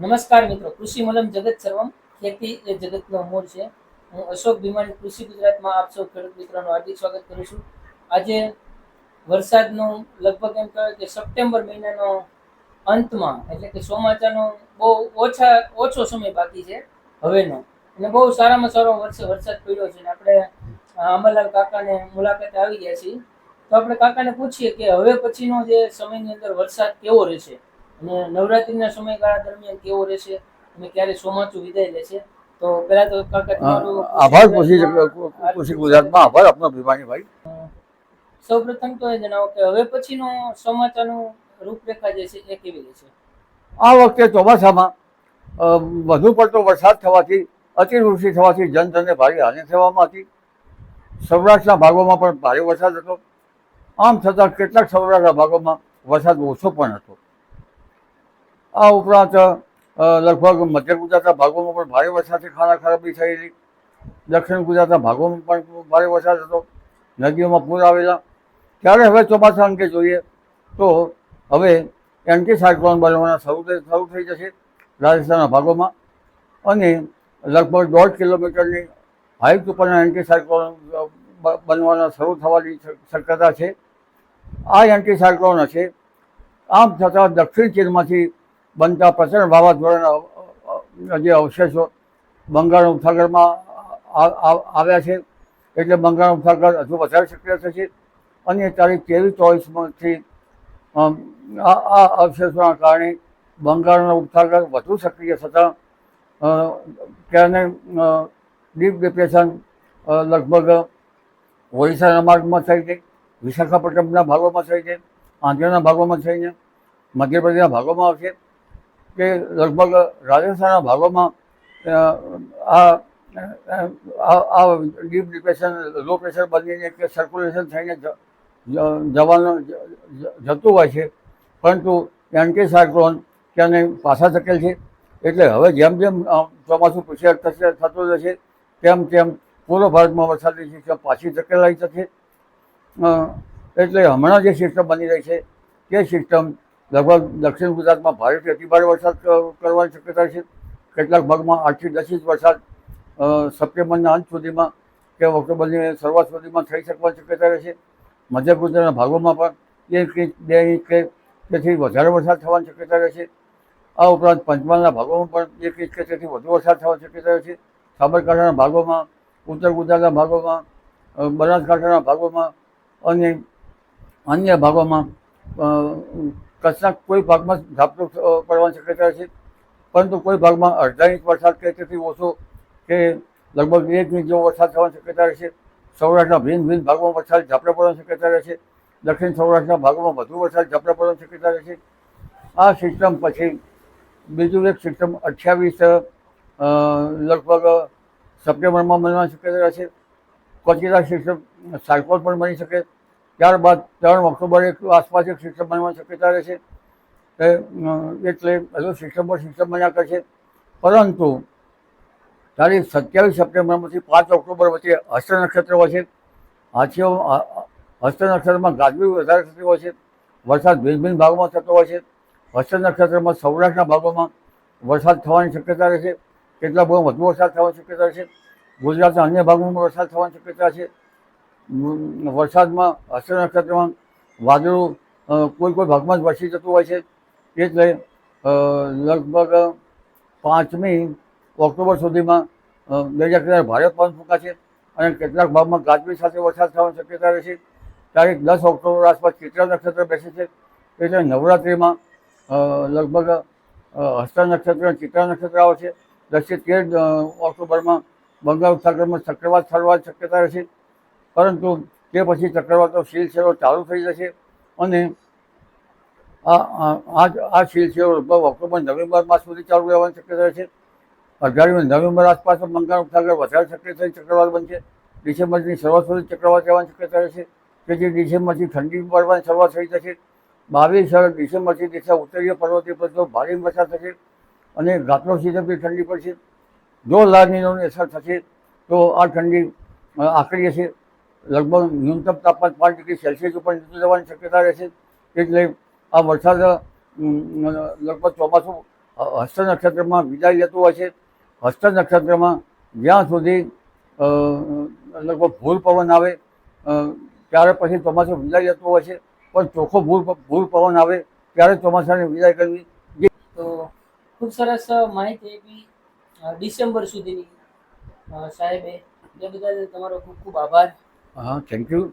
નમસ્કાર મિત્રો, કૃષિ મલમ જગત સર્વમ, ખેતી એ જગતનો મૂળ છે. હું અશોક ભીમાણી, કૃષિ ગુજરાતમાં આપ સૌ ખેડૂત મિત્રોનું હાર્દિક સ્વાગત કરું છું. આજે વરસાદનો લગભગ એમ કહેવાય કે સપ્ટેમ્બર મહિનાનો અંતમાં, એટલે કે ચોમાસાનો બહુ ઓછા, ઓછો સમય બાકી છે, હવેનો. અને બહુ સારામાં સારો વર્ષે વરસાદ પડ્યો છે. અને આપણે અમરલાલ કાકાને મુલાકાતે આવી ગયા છીએ. તો આપણે કાકાને પૂછીએ કે હવે પછીનો જે સમયની અંદર વરસાદ કેવો રહેશે? અને નવરાત્રીના સમયગાળા દરમિયાન કેવો રહેશે? અને ક્યારે ચોમાસું વિદાય લેશે? તો પહેલા તો આભાર પૂછી પૂછી ગુજરાતમાં આભાર આપનો ભીમાણીભાઈ સૌ પ્રથમ તો એ જણાવો કે હવે પછીનો સમાચારનું રૂપરેખા જે છે એ કેવી રહેશે આ વખતે ચોમાસામાં વધુ પડતો વરસાદ થવાથી અતિવૃષ્ટિ થવાથી જનધનને ભારે હાનિ થવામાં હતી. સૌરાષ્ટ્રના ભાગોમાં પણ ભારે વરસાદ હતો. આમ છતાં કેટલાક સૌરાષ્ટ્રના ભાગોમાં વરસાદ ઓછો પણ હતો. આ ઉપરાંત લગભગ મધ્ય ગુજરાતના ભાગોમાં પણ ભારે વરસાદથી ખાના ખરાબી થયેલી. દક્ષિણ ગુજરાતના ભાગોમાં પણ ભારે વરસાદ હતો. નદીઓમાં પૂર આવેલા. ત્યારે હવે ચોમાસા અંગે જોઈએ તો હવે એન્ટી સાયક્લોન બનવાના શરૂ શરૂ થઈ જશે રાજસ્થાનના ભાગોમાં. અને લગભગ દોઢ કિલોમીટરની હાઇટ ઉપરના એન્ટી સાયક્લોન બનવાના શરૂ થવાની શક્યતા છે. આ એન્ટી સાયક્લોન હશે. આમ છતાં દક્ષિણ ચીનમાંથી બનતા પ્રચંડ વાવાઝોડાના જે અવશેષો બંગાળ ઉપસાગરમાં આવ્યા છે, એટલે બંગાળ ઉપસાગર હજુ વધારે સક્રિય થશે. અને તારીખ ત્રેવીસ ચોવીસમાંથી આ અવશેષોના કારણે બંગાળનો ઉપસાગર વધુ સક્રિય થતાં ત્યારે ડીપ ડિપ્રેશન લગભગ ઓડિશાના માર્ગમાં થઈ છે વિશાખાપટ્ટનમના ભાગોમાં થઈ છે આંધ્રના ભાગોમાં થઈને મધ્યપ્રદેશના ભાગોમાં આવશે. કે લગભગ રાજસ્થાનના ભાગોમાં આ આ ડીપ ડિપ્રેશન લો પ્રેશર બનીને કે સર્ક્યુલેશન થઈને જવાનું જતું હોય છે. પરંતુ એન્ટી સાયક્લોન ત્યાંને પાછા ધકેલ છે? એટલે હવે જેમ જેમ ચોમાસું પીછે થશે થતું જશે તેમ તેમ પૂર્વ ભારતમાં વરસાદની સિસ્ટમ પાછી ધકેલાઈ અ, એટલે હમણાં જે સિસ્ટમ બની રહી છે તે સિસ્ટમ લગભગ દક્ષિણ ગુજરાતમાં ભારેથી અતિભારે વરસાદ કરવાની શક્યતા છે. કેટલાક ભાગમાં આઠથી દસ ઇંચ વરસાદ સપ્ટેમ્બરના અંત સુધીમાં કે ઓક્ટોબરની શરૂઆત સુધીમાં થઈ શકવાની શક્યતા રહેશે. મધ્ય ગુજરાતના ભાગોમાં પણ એક ઇંચ, બે ઇંચ કે તેથી વધારે વરસાદ થવાની શક્યતા રહેશે. આ ઉપરાંત પંચમહાલના ભાગોમાં પણ એક ઇંચ કે તેથી વધુ વરસાદ થવાની શક્યતા રહેશે. સાબરકાંઠાના ભાગોમાં, ઉત્તર ગુજરાતના ભાગોમાં બનાસકાંઠાના ભાગોમાં અને અન્ય ભાગોમાં કચ્છના કોઈ ભાગમાં ઝાપટું પડવાની શક્યતા છે? પરંતુ કોઈ ભાગમાં અડધા ઇંચ વરસાદ કે તેથી ઓછો કે લગભગ એક ઇંચ જેવો વરસાદ થવાની શક્યતા રહેશે? સૌરાષ્ટ્રના ભિન્ન ભિન્ન ભાગમાં વરસાદ ઝાપટા પડવાની શક્યતા રહેશે? દક્ષિણ સૌરાષ્ટ્રના ભાગોમાં વધુ વરસાદ ઝાપટા પડવાની શક્યતા રહેશે? આ સિસ્ટમ પછી બીજું એક સિસ્ટમ અઠ્યાવીસ લગભગ સપ્ટેમ્બરમાં બનવાની શક્યતા રહેશે. આ સિસ્ટમ સાયકોલ પણ બની શકે ત્યારબાદ ત્રણ ઓક્ટોબર એક આસપાસ એક શિક્ષક બનવાની શક્યતા રહેશે એટલે હજુ સિસ્ટમ પર સિસ્ટમ બન્યા કરશે પરંતુ તારીખ સત્યાવીસ સપ્ટેમ્બરમાંથી પાંચ ઓક્ટોબર વચ્ચે હસ્ત નક્ષત્ર હોય છે. હાથીઓ હસ્ત નક્ષત્રમાં ગાજવી વધારે થતી હોય છે. વરસાદ ભિન્ન ભિન્ન ભાગોમાં થતો હોય છે. હસ્ત નક્ષત્રમાં સૌરાષ્ટ્રના ભાગોમાં વરસાદ થવાની શક્યતા રહેશે કેટલાક ભાગમાં વધુ વરસાદ થવાની શક્યતા રહેશે ગુજરાતના અન્ય ભાગોમાં વરસાદ થવાની શક્યતા છે. વરસાદમાં હસ્ત નક્ષત્રમાં વાદળું કોઈ કોઈ ભાગમાં જ વરસી જતું હોય છે. એટલે લગભગ પાંચમી ઓક્ટોબર સુધીમાં દરિયા કિનારે ભારે પવન ફૂંકાશે અને કેટલાક ભાગમાં ગાજવી સાથે વરસાદ થવાની શક્યતા રહેશે. તારીખ દસ ઓક્ટોબર આસપાસ ચિત્રા નક્ષત્ર બેસે છે. એટલે નવરાત્રિમાં લગભગ હસ્ત નક્ષત્ર ચિત્ર ચિત્રા નક્ષત્ર આવે છે. દસથી તેર ઓક્ટોબરમાં બંગાળ ઉપસાગરમાં ચક્રવાત થવાની શક્યતા રહેશે. પરંતુ તે પછી ચક્રવાતો સિલસિલો ચાલુ થઈ જશે અને આ આ- જ- સિલસિલો લગભગ ઓક્ટોબર, નવેમ્બર માસ સુધી ચાલુ રહેવાની શક્યતા છે. અગિયારમી નવેમ્બર આસપાસ બંગાળ ઉપસાગર વધારે સક્રિય થઈ ચક્રવાત બનશે. ડિસેમ્બરની શરૂઆત સુધી ચક્રવાત રહેવાની શક્યતા રહેશે. તેથી ડિસેમ્બરથી ઠંડી પડવાની શરૂઆત થઈ જશે. બાવીસ ડિસેમ્બરથી દિશા ઉત્તરીય પર્વતીય પ્રદેશો ભારે વરસાદ થશે અને રાત્રો સિઝનથી ઠંડી પડશે. જો લાગણીઓની અસર થશે, તો આ ઠંડી આકરી હશે. લગભગ ન્યૂનતમ તાપમાન પાંચ ડિગ્રી સેલ્સિયસ ઉપર નીચે જવાની શક્યતા રહેશે એટલે આ વરસાદ લગભગ ચોમાસું હસ્ત નક્ષત્રમાં વિદાય લેતું હોય છે. હસ્ત નક્ષત્રમાં જ્યાં સુધી લગભગ ભૂલ પવન આવે ત્યારે પછી ચોમાસું વિદાય લેતું હોય છે. પણ ચોખ્ખો ભૂલ ભૂલ પવન આવે, ત્યારે ચોમાસાની વિદાય કરવી. તો ખૂબ સરસ માહિતી ડિસેમ્બર સુધીની સાહેબે. એ બદલ તમારો ખૂબ ખૂબ આભાર. 아, 땡큐.